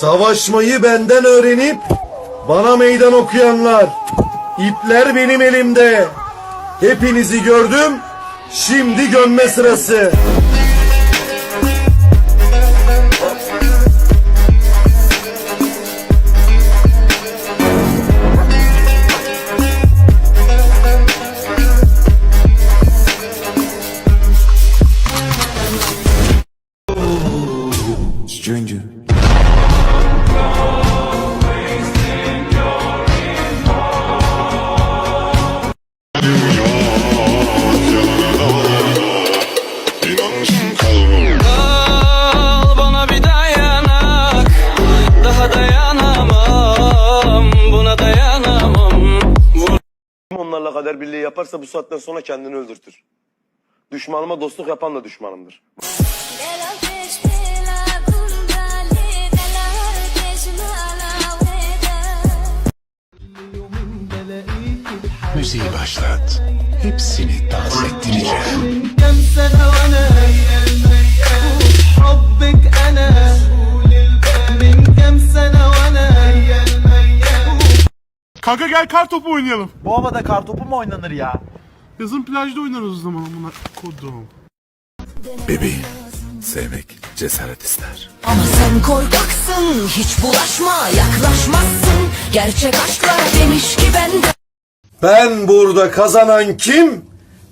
Savaşmayı benden öğrenip bana meydan okuyanlar. İpler benim elimde. Hepinizi gördüm. Şimdi gömme sırası. Birliği yaparsa bu saatten sonra kendini öldürtür. Düşmanıma dostluk yapan da düşmanımdır. Müziği başlat. Hepsini dans ettireceğim. Kanka gel kar topu oynayalım. Bu havada kartopu mu oynanır ya? Yazın plajda oynarız o zaman buna kodum. Bebeğim, sevmek cesaret ister. Ama sen korkaksın hiç bulaşma yaklaşmazsın Gerçek aşklar demiş ki ben de Ben burada kazanan kim?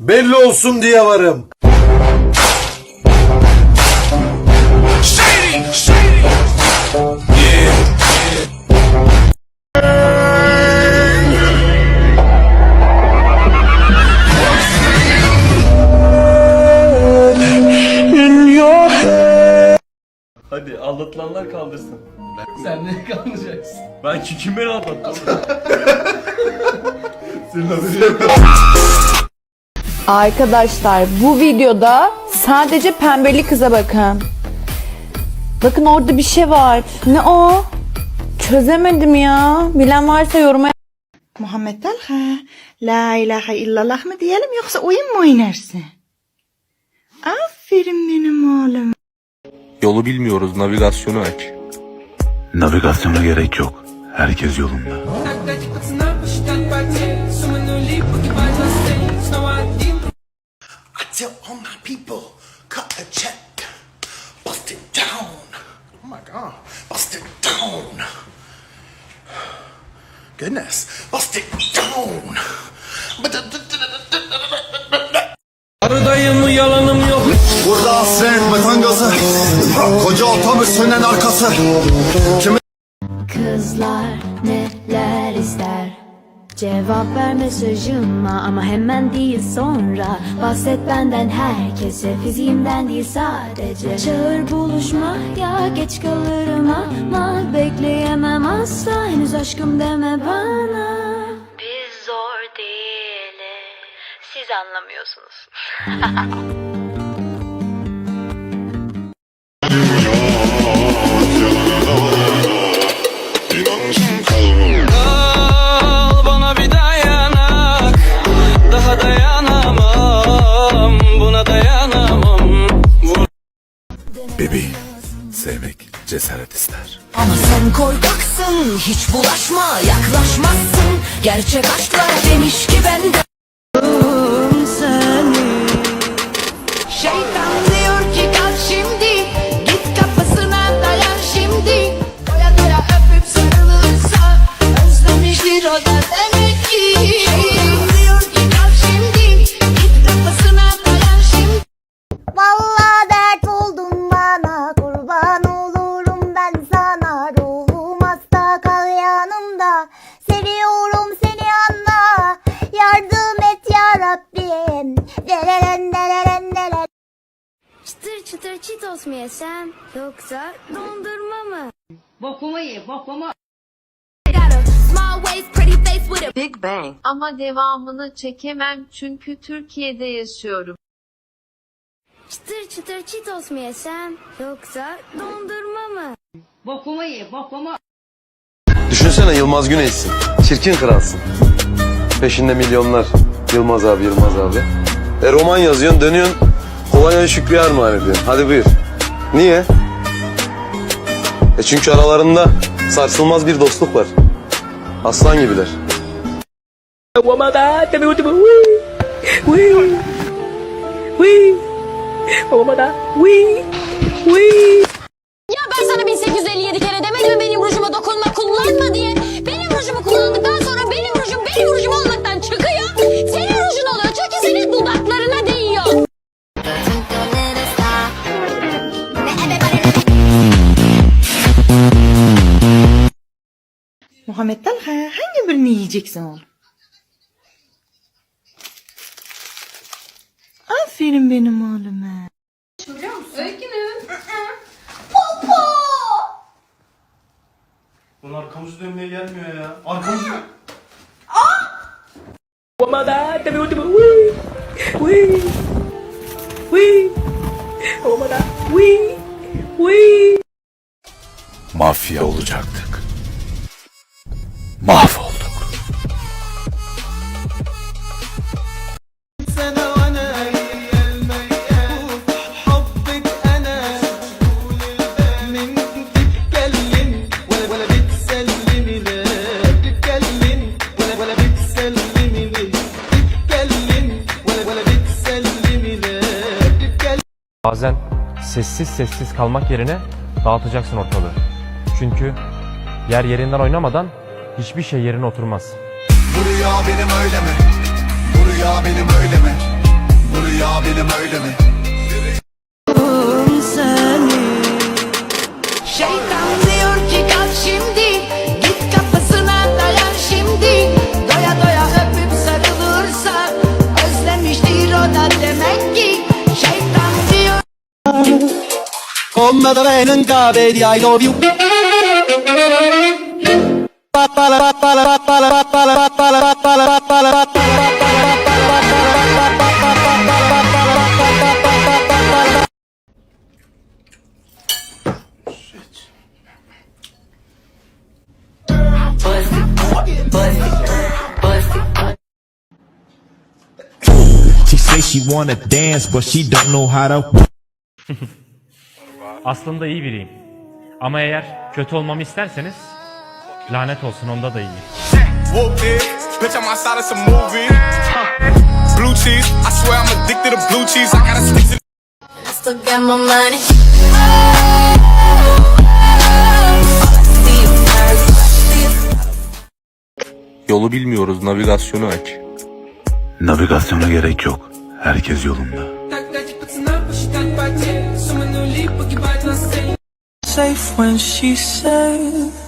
Belli olsun diye varım. Hadi aldatılanlar kaldırsın. Sen ne kaldıracaksın? Ben ki kim beni aldattı? Arkadaşlar bu videoda sadece pembeli kıza bakın. Bakın orada bir şey var. Ne o? Çözemedim ya. Bilen varsa yoruma Muhammed Talha, La ilahe illallah mı diyelim yoksa oyun mu oynarsın? Aferin benim oğlum. Yolu bilmiyoruz, navigasyonu aç. Navigasyona gerek yok. Herkes yolunda. I tell all my people, cut a check. Bust it down. Oh my god. Hasret metan gazı. Koca otobüs sönen arkası. Kimi Kızlar neler ister? Cevap ver mesajıma ama hemen değil sonra. Bahset benden herkese fiziğimden değil sadece. Çağır buluşma ya geç kalırım ama Bekleyemem asla. Henüz aşkım deme bana. Biz zor değiliz. Siz anlamıyorsunuz cesaret ister. Ama sen korkaksın hiç bulaşma yaklaşmazsın. Gerçek aşklar demiş ki ben de seni. Şeytan diyor ki kal şimdi Git kapısına dayan şimdi. Doya doya öpüp sarılırsa Özlemiştir o da demek ki Rabbim deleren deleren deleren Çıtır çıtır çitos mu yesem yoksa dondurma mı? Bokumu ye bokumu. Big Bang. Ama devamını çekemem çünkü Türkiye'de yaşıyorum. çıtır çıtır çitos mu yesem yoksa dondurma mı? Bokumu ye bokumu. Düşünsene Yılmaz Güney'sin. Çirkin kralsın. Peşinde milyonlar. Yılmaz abi, Yılmaz abi. E roman yazıyorsun, dönüyorsun. Kolonya'ya Şükrü'ye armağan ediyorsun. Hadi buyur. Niye? E çünkü aralarında sarsılmaz bir dostluk var. Aslan gibiler. Ya ben sana 1857 kere demedim benim rujuma dokunma kullanma diye. Benim rujumu kullandıktan sonra benim rujum benim rujum olmaktan Muhammed Talha hangi birini yiyeceksin oğlum? Aferin benim oğluma. Görüyor musun? Öykünün. Popo. Lan arkamızı dönmeye gelmiyor ya. Arkamızı... Ama da tabii o tabii. Uy. Uy. Uy. Ama da. Uy. Uy. Mafya olacaktık mahvolduk. Bazen sessiz sessiz kalmak yerine dağıtacaksın ortalığı. Çünkü yer yerinden oynamadan hiçbir şey yerine oturmaz. Bu rüya benim öyle mi? Bu rüya benim öyle mi? Bu rüya benim öyle mi? Şeytan diyor ki kalk şimdi Git kapısına dayan şimdi Doya doya öpüp sarılırsa Özlemiştir o da demek ki Şeytan diyor Come da I love you She wanna dance, but she don't know how to. Aslında iyi biriyim. Ama eğer kötü olmamı isterseniz lanet olsun onda da iyi. Whoop it, bitch, I'm outside of some movie. Blue cheese, I swear I'm addicted to blue cheese. I gotta stick to Still get my money Yolu bilmiyoruz navigasyonu aç. Navigasyona gerek yok. Herkes yolunda. Safe when she says